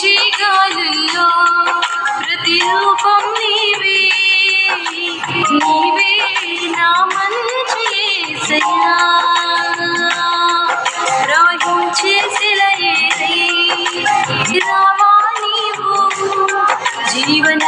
వీచే గాలుల్లో ప్రతిరూపం నీవే. నీవే నా మంచి ఏసయ్యా జీవన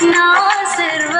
कृष्णा सर्व